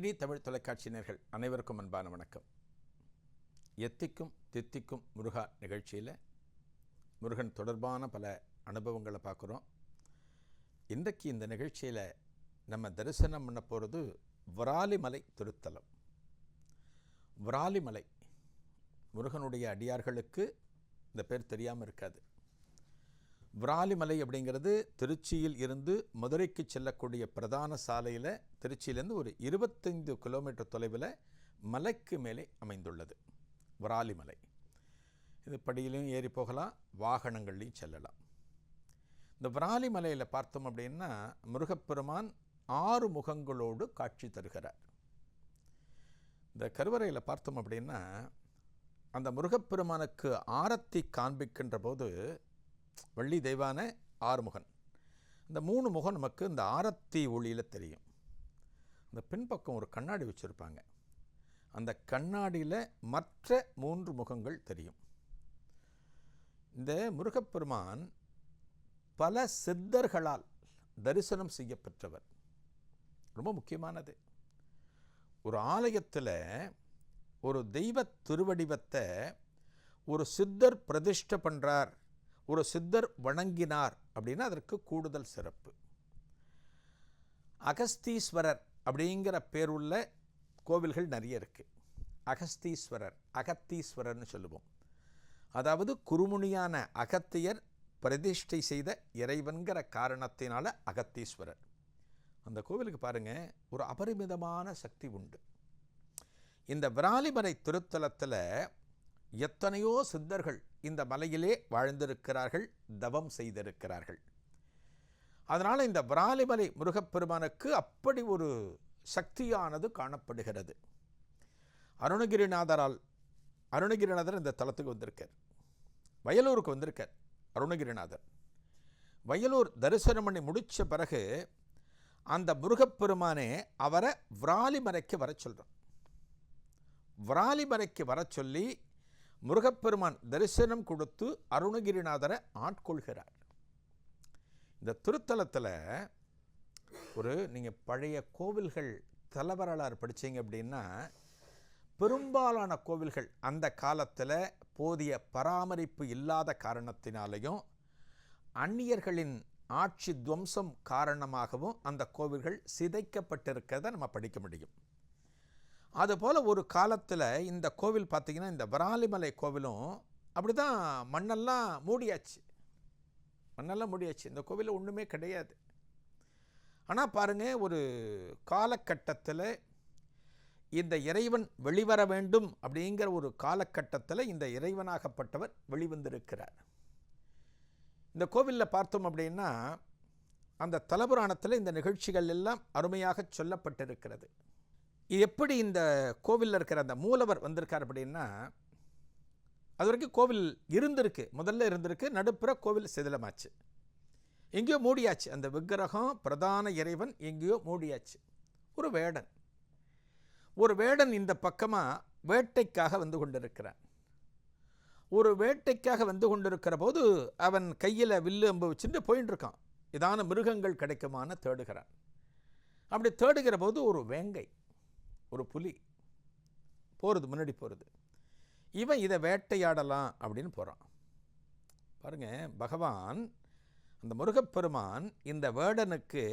DD Tamil தொலைக்காட்சியினர்கள் அனைவருக்கும் அன்பான வணக்கம். எத்திக்கும் தித்திக்கும் முருகா நிகழ்ச்சியில் முருகன் தொடர்பான பல அனுபவங்களை பார்க்குறோம். இன்றைக்கு இந்த நிகழ்ச்சியில் நம்ம தரிசனம் பண்ண போகிறது வராலிமலை திருத்தலம். விராலிமலை முருகனுடைய அடியார்களுக்கு இந்த பேர் தெரியாமல் இருக்காது. விராலிமலை அப்படிங்கிறது திருச்சியில் இருந்து மதுரைக்கு செல்லக்கூடிய பிரதான சாலையில் திருச்சியிலேருந்து ஒரு இருபத்தைந்து கிலோமீட்டர் தொலைவில் மலைக்கு மேலே அமைந்துள்ளது. விராலிமலை. இது படியிலையும் ஏறி போகலாம் வாகனங்கள்லையும் செல்லலாம். இந்த விராலிமலையில் பார்த்தோம் அப்படின்னா முருகப்பெருமான் ஆறு முகங்களோடு காட்சி தருகிறார். இந்த கருவறையில் பார்த்தோம் அப்படின்னா அந்த முருகப்பெருமானுக்கு ஆரத்தி காண்பிக்கின்ற போது வள்ளி தெய்வான ஆறுமுகன் இந்த மூணு முகம் நமக்கு இந்த ஆரத்தி ஒளியில் தெரியும். இந்த பின்பக்கம் ஒரு கண்ணாடி வச்சுருப்பாங்க. அந்த கண்ணாடியில் மற்ற மூன்று முகங்கள் தெரியும். இந்த முருகப்பெருமான் பல சித்தர்களால் தரிசனம் செய்யப்பெற்றவர். ரொம்ப முக்கியமானது. ஒரு ஆலயத்தில் ஒரு தெய்வ திருவடிவத்தை ஒரு சித்தர் பிரதிஷ்ட பண்ணுறார் ஒரு சித்தர் வணங்கினார் அப்படின்னா அதற்கு கூடுதல் சிறப்பு. அகஸ்தீஸ்வரர் அப்படிங்கிற பேருள்ள கோவில்கள் நிறைய இருக்குது அகஸ்தீஸ்வரர் அகத்தீஸ்வரர்னு சொல்லுவோம். அதாவது குருமுனியான அகத்தியர் பிரதிஷ்டை செய்த இறைவன்கிற காரணத்தினால அகத்தீஸ்வரர். அந்த கோவிலுக்கு பாருங்கள் ஒரு அபரிமிதமான சக்தி உண்டு. இந்த விராலிமலை திருத்தலத்தில் எத்தனையோ சித்தர்கள் இந்த மலையிலே வாழ்ந்திருக்கிறார்கள் தவம் செய்திருக்கிறார்கள். அதனால் இந்த விராலிமலை முருகப்பெருமானுக்கு அப்படி ஒரு சக்தியானது காணப்படுகிறது. அருணகிரிநாதரால் அருணகிரிநாதர் இந்த தலத்துக்கு வந்திருக்கார். வயலூருக்கு வந்திருக்கார் அருணகிரிநாதர். வயலூர் தரிசனம் பண்ணி முடித்த பிறகு அந்த முருகப்பெருமானே அவரை விராலிமலைக்கு வர சொல்கிறான் விராலிமலைக்கு வர சொல்லி முருகப்பெருமான் தரிசனம் கொடுத்து அருணகிரிநாதரை ஆட்கொள்கிறார். இந்த திருத்தலத்தில் ஒரு நீங்கள் பழைய கோவில்கள் தலைவரலாறு படித்தீங்க அப்படின்னா பெரும்பாலான கோவில்கள் அந்த காலத்தில் போதிய பராமரிப்பு இல்லாத காரணத்தினாலையும் அந்நியர்களின் ஆட்சி துவம்சம் காரணமாகவும் அந்த கோவில்கள் சிதைக்கப்பட்டிருக்கிறத நம்ம படிக்க முடியும். அதுபோல் ஒரு காலத்தில் இந்த கோவில் பார்த்திங்கன்னா இந்த வராலிமலை கோவிலும் அப்படி தான் மண்ணெல்லாம் மூடியாச்சு. மண்ணெல்லாம் மூடியாச்சு. இந்த கோவிலில் ஒன்றுமே கிடையாது. ஆனால் பாருங்கள் ஒரு காலகட்டத்தில் இந்த இறைவன் வெளிவர வேண்டும் அப்படிங்கிற ஒரு காலகட்டத்தில் இந்த இறைவனாகப்பட்டவர் வெளிவந்திருக்கிறார். இந்த கோவிலில் பார்த்தோம் அப்படின்னா அந்த தலபுராணத்தில் இந்த நிகழ்ச்சிகள் எல்லாம் அருமையாக சொல்லப்பட்டிருக்கிறது. இது எப்படி இந்த கோவிலில் இருக்கிற அந்த மூலவர் வந்திருக்கார் அப்படின்னா அது வரைக்கும் கோவில் இருந்திருக்கு. முதல்ல இருந்திருக்கு நடுப்புற கோவில் சிதிலமாச்சு. எங்கேயோ மூடியாச்சு. அந்த விக்கிரகம் பிரதான இறைவன் எங்கேயோ மூடியாச்சு. ஒரு வேடன். ஒரு வேடன் இந்த பக்கமாக வேட்டைக்காக வந்து கொண்டிருக்கிறான். ஒரு வேட்டைக்காக வந்து கொண்டிருக்கிற போது அவன் கையில் வில்லு அம்பு வச்சுட்டு போயின்னு இருக்கான். இதான மிருகங்கள் கிடைக்குமான தேடுகிறான். அப்படி தேடுகிற போது ஒரு வேங்கை. ஒரு புலி. போகிறது முன்னாடி போகிறது இவன் இதை வேட்டையாடலாம் அப்படின்னு போகிறான் பாருங்கள் பகவான் அந்த முருகப்பெருமான் இந்த வேடனுக்கு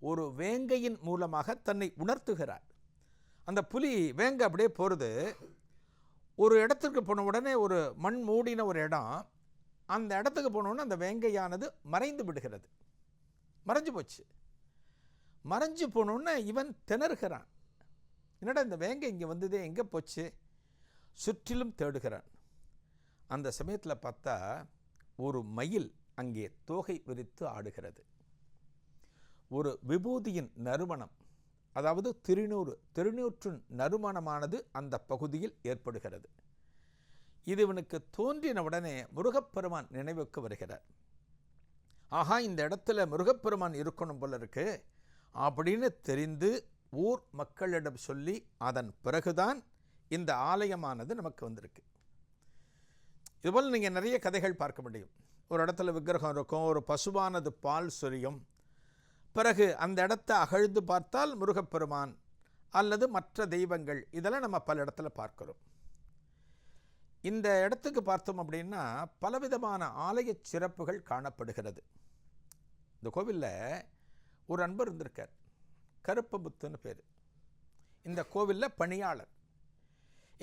ஒரு வேங்கையின் மூலமாக தன்னை உணர்த்துகிறார். அந்த புலி வேங்க அப்படியே போகிறது ஒரு இடத்துக்கு போன உடனே ஒரு மண் மூடின ஒரு இடம். அந்த இடத்துக்கு போனோடனே அந்த வேங்கையானது மறைந்து விடுகிறது. மறைஞ்சு போச்சு. மறைஞ்சு போனோன்னே இவன் திணறுகிறான். என்னடா இந்த வேங்கை இங்கே வந்ததே? எங்கே போச்சு? சுற்றிலும் தேடுகிறான். அந்த சமயத்தில் பார்த்தா ஒரு மயில் அங்கே தோகை விரித்து ஆடுகிறது. ஒரு விபூதியின் நறுமணம் அதாவது திருநூறு திருநூற்றின் நறுமணமானது அந்த பகுதியில் ஏற்படுகிறது. இது இவனுக்கு தோன்றின உடனே முருகப்பெருமான் நினைவுக்கு வருகிறார். ஆஹா இந்த இடத்துல முருகப்பெருமான் இருக்கணும் போல இருக்கு. அப்படின்னு தெரிந்து ஊர் மக்களிடம் சொல்லி அதன் பிறகுதான் இந்த ஆலயமானது நமக்கு வந்திருக்கு. இதுபோல் நீங்கள் நிறைய கதைகள் பார்க்க முடியும். ஒரு இடத்துல விக்கிரகம் இருக்கும் ஒரு பசுவானது பால் சொரியும். பிறகு அந்த இடத்த அகழ்ந்து பார்த்தால் முருகப்பெருமான் அல்லது மற்ற தெய்வங்கள் இதெல்லாம் நம்ம பல இடத்துல பார்க்கிறோம். இந்த இடத்துக்கு பார்த்தோம் அப்படின்னா பலவிதமான ஆலய சிறப்புகள் காணப்படுகிறது. இந்த கோவிலில் ஒரு அன்பர் இருந்திருக்கார். கருப்பு புத்துன்னு பேர். இந்த கோவிலில் பணியாளர்.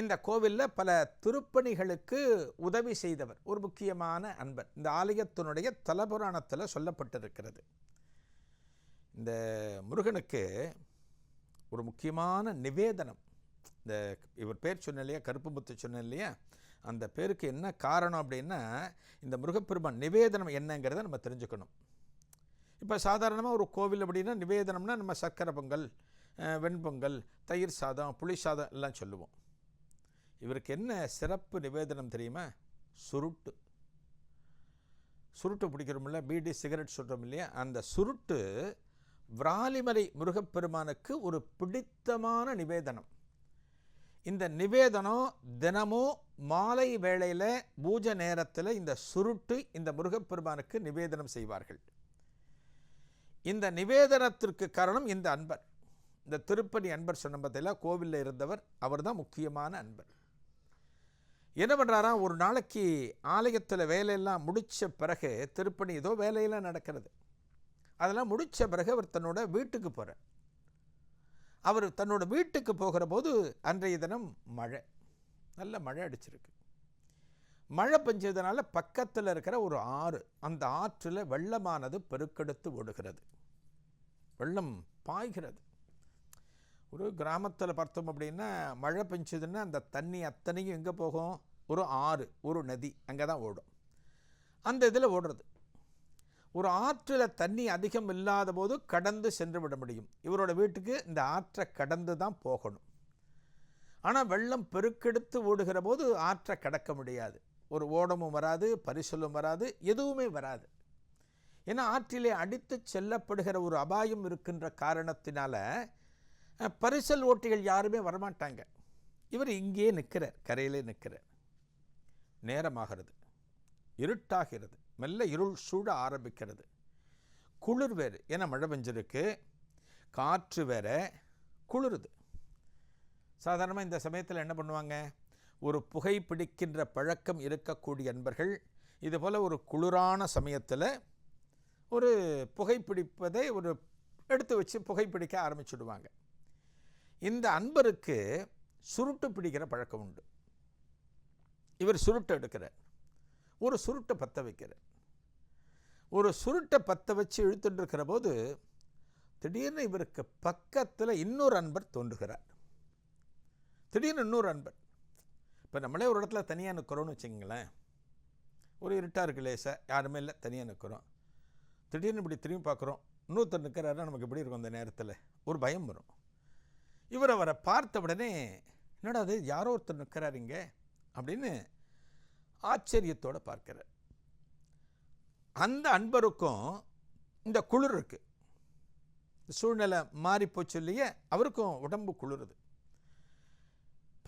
இந்த கோவிலில் பல திருப்பணிகளுக்கு உதவி செய்தவர். ஒரு முக்கியமான அன்பர் இந்த ஆலயத்தினுடைய தலபுராணத்தில் சொல்லப்பட்டிருக்கிறது. இந்த முருகனுக்கு ஒரு முக்கியமான நிவேதனம். இந்த இவர் பேர் சொன்ன இல்லையா கருப்பு புத்து சொன்ன இல்லையா அந்த பேருக்கு என்ன காரணம் அப்படின்னா இந்த முருகப்பெருமான் நிவேதனம் என்னங்கிறத நம்ம தெரிஞ்சுக்கணும். இப்போ சாதாரணமாக ஒரு கோவில் அப்படின்னா நிவேதனம்னா நம்ம சர்க்கரை பொங்கல் வெண்பொங்கல் தயிர் சாதம் புளி சாதம் எல்லாம் சொல்லுவோம். இவருக்கு என்ன சிறப்பு நிவேதனம் தெரியுமா? சுருட்டு. சுருட்டு பிடிக்கிறோம்ல பீடி சிகரெட் சுடுறோம் இல்லையா? அந்த சுருட்டு விராலிமலை முருகப்பெருமானுக்கு ஒரு பிடித்தமான நிவேதனம். இந்த நிவேதனம் தினமும் மாலை வேளையில் பூஜை நேரத்தில் இந்த சுருட்டு இந்த முருகப்பெருமானுக்கு நிவேதனம் செய்வார்கள். இந்த நிவேதனத்திற்கு காரணம் இந்த அன்பர். இந்த திருப்பணி அன்பர் சொன்ன பார்த்தீங்களா கோவிலில் இருந்தவர் அவர் தான் முக்கியமான அன்பர். என்ன பண்ணுறாராம் ஒரு நாளைக்கு ஆலயத்தில் வேலையெல்லாம் முடித்த பிறகு திருப்பணி ஏதோ வேலையெல்லாம் நடக்கிறது. அதெல்லாம் முடித்த பிறகு அவர் தன்னோட வீட்டுக்கு போகிறார் அவர் தன்னோட வீட்டுக்கு போகிற போது அன்றைய தினம் மழை. நல்ல மழை அடிச்சிருக்கு. மழை பெஞ்சதுனால பக்கத்தில் இருக்கிற ஒரு ஆறு அந்த ஆற்றில் வெள்ளமானது பெருக்கெடுத்து ஓடுகிறது. வெள்ளம் பாய்கிறது. ஒரு கிராமத்தில் பார்த்தோம் அப்படின்னா மழை பெஞ்சதுன்னா அந்த தண்ணி அத்தனையும் எங்கே போகும்? ஒரு ஆறு ஒரு நதி அங்கே தான் ஓடும். அந்த இதில் ஓடுறது. ஒரு ஆற்றில் தண்ணி அதிகம் இல்லாத போது கடந்து சென்று விட முடியும். இவரோட வீட்டுக்கு இந்த ஆற்றை கடந்து தான் போகணும். ஆனால் வெள்ளம் பெருக்கெடுத்து ஓடுகிற போது ஆற்றை கடக்க முடியாது. ஒரு ஓடமும் வராது பரிசலும் வராது எதுவுமே வராது. ஏன்னா ஆற்றிலே அடித்து செல்லப்படுகிற ஒரு அபாயம் இருக்கின்ற காரணத்தினால பரிசல் ஓட்டிகள் யாருமே வரமாட்டாங்க. இவர் இங்கேயே நிற்கிறார் கரையிலே நிற்கிறார். நேரமாகிறது இருட்டாகிறது மெல்ல இருள் சூழ ஆரம்பிக்கிறது. குளிர் வேறு ஏன்னா மழை பெஞ்சிருக்கு. காற்று வேற குளிருது. சாதாரணமாக இந்த சமயத்தில் என்ன பண்ணுவாங்க? ஒரு புகை பிடிக்கின்ற பழக்கம் இருக்கக்கூடிய அன்பர்கள் இதுபோல் ஒரு குளிரான சமயத்தில் ஒரு புகைப்பிடிப்பதை ஒரு எடுத்து வச்சு புகைப்பிடிக்க ஆரம்பிச்சுடுவாங்க. இந்த அன்பருக்கு சுருட்டு பிடிக்கிற பழக்கம் உண்டு. இவர் சுருட்டை எடுக்கிறார். ஒரு சுருட்டை பற்ற வைக்கிறார். ஒரு சுருட்டை பற்ற வச்சு இழுத்துட்டு இருக்கிற போது திடீர்னு இவருக்கு பக்கத்தில் இன்னொரு அன்பர் தோன்றுகிறார். திடீர்னு இன்னொரு அன்பர். இப்போ நம்மளே ஒரு இடத்துல தனியாக நிற்கிறோன்னு வச்சுங்களேன் ஒரு இருட்டாக இருக்கு லேசாக யாருமே இல்லை தனியாக நிற்கிறோம் திடீர்னு இப்படி திரும்பி பார்க்குறோம். இன்னொருத்தர் நிற்கிறாருன்னா நமக்கு எப்படி இருக்கும் அந்த நேரத்தில்? ஒரு பயம் வரும். இவர் அவரை பார்த்த உடனே என்னடா அது யாரோ ஒருத்தர் நிற்கிறாருங்க அப்படின்னு ஆச்சரியத்தோட பார்க்கிறார். அந்த அன்பருக்கும் இந்த குளிர் இருக்குது சூழ்நிலை மாறிப்போச்சு இல்லையே அவருக்கும் உடம்பு குளிருது.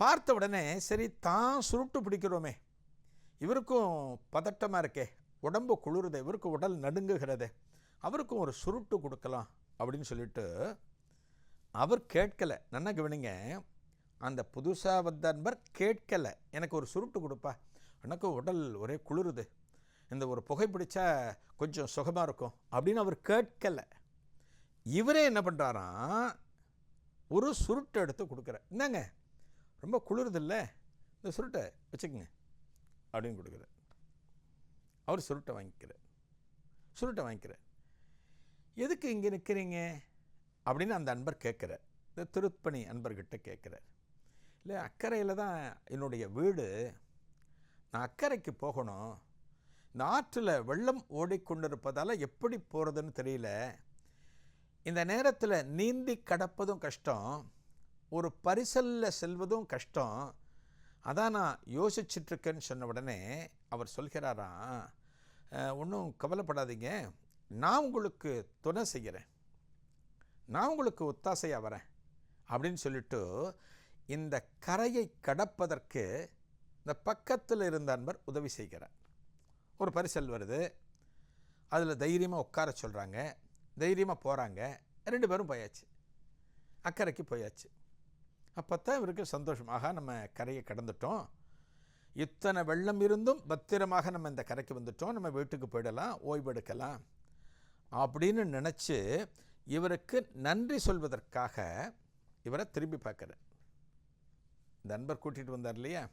பார்த்த உடனே சரி தான் சுருட்டு பிடிக்கிறோமே. இவருக்கும் பதட்டமாக இருக்கே உடம்பு குளிருதே இவருக்கு உடல் நடுங்குகிறதே அவருக்கும் ஒரு சுருட்டு கொடுக்கலாம் அப்படின்னு சொல்லிட்டு அவர் கேட்கலை. நல்லா கவனிங்க அந்த புதுசாக வந்த நண்பர் கேட்கலை. எனக்கு ஒரு சுருட்டு கொடுப்பா. எனக்கு உடல் ஒரே குளிருது. இந்த ஒரு புகைப்பிடிச்சா கொஞ்சம் சுகமாக இருக்கும் அப்படின்னு அவர் கேட்கலை. இவரே என்ன பண்ணுறாராம் ஒரு சுருட்டை எடுத்து கொடுக்குறார் என்னங்க ரொம்ப குளிருது இல்லை? இந்த சுருட்டை வச்சுக்கோங்க அப்படின்னு கொடுக்குறார் அவர் சுருட்டை வாங்கிக்கிறார். சுருட்டை வாங்கிக்கிறார். எதுக்கு இங்கே நிற்கிறீங்க? அப்படின்னு அந்த அன்பர் கேட்குறார். இந்த திருப்பணி அன்பர்கிட்ட கேட்குறார். இல்லை அக்கறையில் தான் என்னுடைய வீடு. நான் அக்கறைக்கு போகணும். இந்த ஆற்றில் வெள்ளம் ஓடிக்கொண்டிருப்பதால் எப்படி போகிறதுன்னு தெரியல. இந்த நேரத்தில் நீந்தி கடப்பதும் கஷ்டம். ஒரு பரிசலில் செல்வதும் கஷ்டம். அதான் நான் யோசிச்சுட்ருக்கேன்னு சொன்ன உடனே அவர் சொல்கிறாராம் ஒன்றும் கவலைப்படாதீங்க. நான் உங்களுக்கு துணை செய்கிறேன். நான் உங்களுக்கு ஒத்தாசையாக வரேன். அப்படின்னு சொல்லிட்டு இந்த கரையை கடப்பதற்கு இந்த பக்கத்தில் இருந்த அன்பர் உதவி செய்கிறார். ஒரு பரிசல் வருது. அதில் தைரியமாக உட்கார சொல்கிறாங்க தைரியமாக போகிறாங்க ரெண்டு பேரும் போயாச்சு. அக்கறைக்கு போயாச்சு. அப்போ தான் இவருக்கு சந்தோஷம். ஆகா நம்ம கரையை கடந்துட்டோம். இத்தனை வெள்ளம் இருந்தும் பத்திரமாக நம்ம இந்த கரைக்கு வந்துட்டோம். நம்ம வீட்டுக்கு போயிடலாம் ஓய்வெடுக்கலாம் அப்படின்னு நினச்சி இவருக்கு நன்றி சொல்வதற்காக இவரை திரும்பி பார்க்குறேன் இந்த நண்பர் கூட்டிகிட்டு வந்தார் இல்லையா?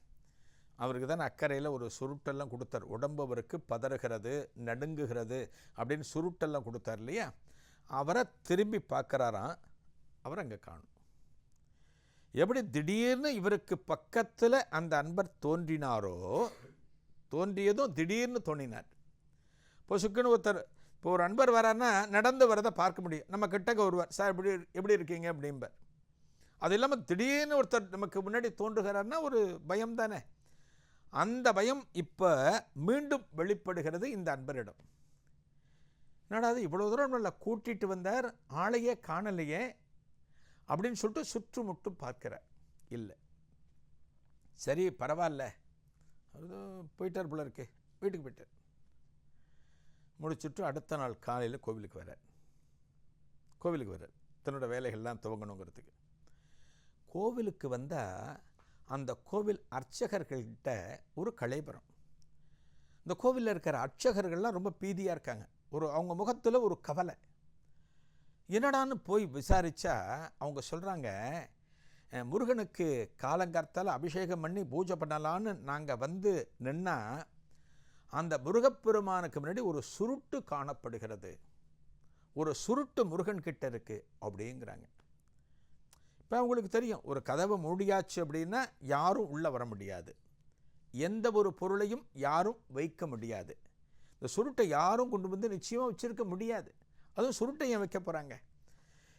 அவருக்கு தான் அக்கறையில் ஒரு சுருட்டெல்லாம் கொடுத்தார். உடம்பு அவருக்கு பதறுகிறது நடுங்குகிறது அப்படின்னு சுருட்டெல்லாம் கொடுத்தார் இல்லையா? அவரை திரும்பி பார்க்குறாராம். அவர் அங்கே காணும். எப்படி திடீர்னு இவருக்கு பக்கத்தில் அந்த அன்பர் தோன்றினாரோ தோன்றியதும் திடீர்னு தோன்றினார். இப்போ சுக்குன்னு ஒருத்தர் இப்போ ஒரு அன்பர் வரான்னா நடந்து வரதை பார்க்க முடியும். நம்ம கிட்டக்க வருவார் சார் எப்படி எப்படி இருக்கீங்க? அப்படிம்பர். அது இல்லாமல் திடீர்னு ஒருத்தர் நமக்கு முன்னாடி தோன்றுகிறார்னா ஒரு பயம் தானே. அந்த பயம் இப்போ மீண்டும் வெளிப்படுகிறது இந்த அன்பரிடம். என்னடா அது இவ்வளோ தூரம் நல்லா கூட்டிகிட்டு வந்தார் ஆளையே காணலையே அப்படின்னு சொல்லிட்டு சுற்றுமுட்டும் பார்க்கிறார் இல்லை. சரி பரவாயில்ல. அது போயிட்டார் போல இருக்கு. வீட்டுக்கு போயிட்டார். முடிச்சுட்டு அடுத்த நாள் காலையில் கோவிலுக்கு வரார் கோவிலுக்கு வர தன்னோட வேலைகள்லாம் துவங்கணுங்கிறதுக்கு. கோவிலுக்கு வந்தால் அந்த கோவில் அர்ச்சகர்கள்கிட்ட ஒரு கலைபரம். இந்த கோவிலில் இருக்கிற அர்ச்சகர்கள்லாம் ரொம்ப பீதியாக இருக்காங்க. ஒரு அவங்க முகத்தில் ஒரு கவலை. என்னடான்னு போய் விசாரித்தா அவங்க சொல்கிறாங்க முருகனுக்கு காலங்கார்த்தால் அபிஷேகம் பண்ணி பூஜை பண்ணலான்னு நாங்கள் வந்து நின்னா அந்த முருகப்பெருமானுக்கு முன்னாடி ஒரு சுருட்டு காணப்படுகிறது. ஒரு சுருட்டு முருகன் கிட்ட இருக்குது அப்படிங்கிறாங்க. இப்போ அவங்களுக்கு தெரியும் ஒரு கதவை மூடியாச்சு அப்படின்னா யாரும் உள்ளே வர முடியாது. எந்த ஒரு பொருளையும் யாரும் வைக்க முடியாது. இந்த சுருட்டை யாரும் கொண்டு வந்து நிச்சயமாக வச்சிருக்க முடியாது. அதுவும் சுருட்டையும் வைக்க போகிறாங்க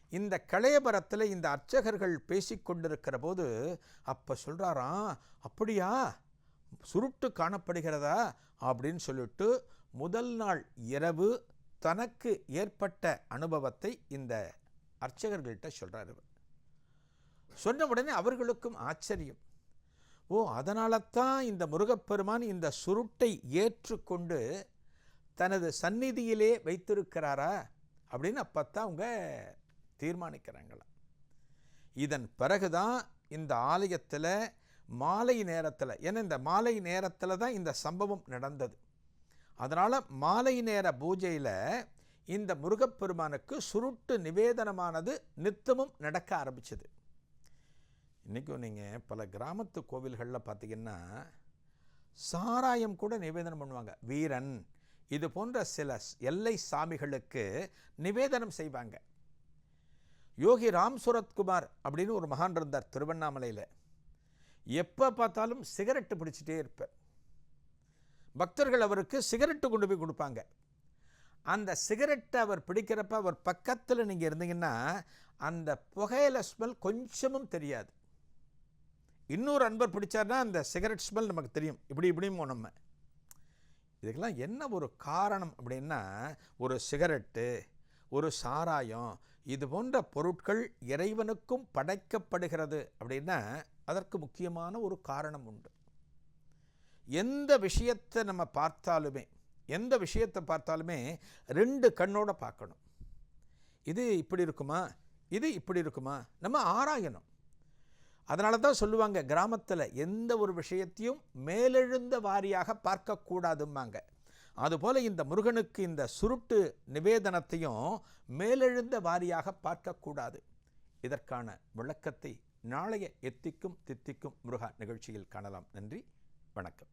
இந்த களையபரத்தில் இந்த அர்ச்சகர்கள் பேசிக்கொண்டிருக்கிற போது அப்போ சொல்கிறாராம் அப்படியா? சுருட்டு காணப்படுகிறதா? அப்படின்னு சொல்லிட்டு முதல் நாள் இரவு தனக்கு ஏற்பட்ட அனுபவத்தை இந்த அர்ச்சகர்கள்ட்ட சொல்கிறார் இவர். சொன்ன உடனே அவர்களுக்கும் ஆச்சரியம். ஓ அதனால தான் இந்த முருகப்பெருமான் இந்த சுருட்டை ஏற்றுக்கொண்டு தனது சந்நிதியிலே வைத்திருக்கிறாரா? அப்படின்னு அப்பத்தான் அவங்க தீர்மானிக்கிறாங்களாம் இதன் பிறகுதான் இந்த ஆலயத்தில் மாலை நேரத்தில் ஏன்னா இந்த மாலை நேரத்தில் தான் இந்த சம்பவம் நடந்தது. அதனால் மாலை நேர பூஜையில் இந்த முருகப்பெருமானுக்கு சுருட்டு நிவேதனமானது நித்தமும் நடக்க ஆரம்பிச்சது. இன்றைக்கும் நீங்கள் பல கிராமத்து கோவில்களில் பார்த்தீங்கன்னா சாராயம் கூட நிவேதனம் பண்ணுவாங்க. வீரன் இது போன்ற சில எல்லை சாமிகளுக்கு நிவேதனம் செய்வாங்க. யோகி ராம் சுரத்குமார் அப்படின்னு ஒரு மகான் இருந்தார் திருவண்ணாமலையில். எப்போ பார்த்தாலும் சிகரெட்டு பிடிச்சிட்டே இருப்பார். பக்தர்கள் அவருக்கு சிகரெட்டு கொண்டு போய் கொடுப்பாங்க. அந்த சிகரெட்டை அவர் பிடிக்கிறப்ப அவர் பக்கத்தில் நீங்கள் இருந்தீங்கன்னா அந்த புகையில ஸ்மெல் கொஞ்சமும் தெரியாது. இன்னொரு அன்பர் பிடிச்சார்னா அந்த சிகரெட் ஸ்மெல் நமக்கு தெரியும். இப்படி இப்படியும் நம்ம. இதுக்கெல்லாம் என்ன ஒரு காரணம் அப்படின்னா ஒரு சிகரெட்டு ஒரு சாராயம் இது போன்ற பொருட்கள் இறைவனுக்கும் படைக்கப்படுகிறது அப்படின்னா அதற்கு முக்கியமான ஒரு காரணம் உண்டு. எந்த விஷயத்தை நம்ம பார்த்தாலுமே எந்த விஷயத்தை பார்த்தாலுமே ரெண்டு கண்ணோட பார்க்கணும். இது இப்படி இருக்குமா? இது இப்படி இருக்குமா? நம்ம ஆராயணும். அதனால தான் சொல்லுவாங்க கிராமத்தில் எந்த ஒரு விஷயத்தையும் மேலெழுந்த வாரியாக பார்க்கக்கூடாதும்பாங்க. அதுபோல் இந்த முருகனுக்கு இந்த சுருட்டு நிவேதனத்தையும் மேலெழுந்த வாரியாக பார்க்கக்கூடாது. இதற்கான விளக்கத்தை நாளைய எத்திக்கும் தித்திக்கும் முருகா நிகழ்ச்சியில் காணலாம். நன்றி வணக்கம்.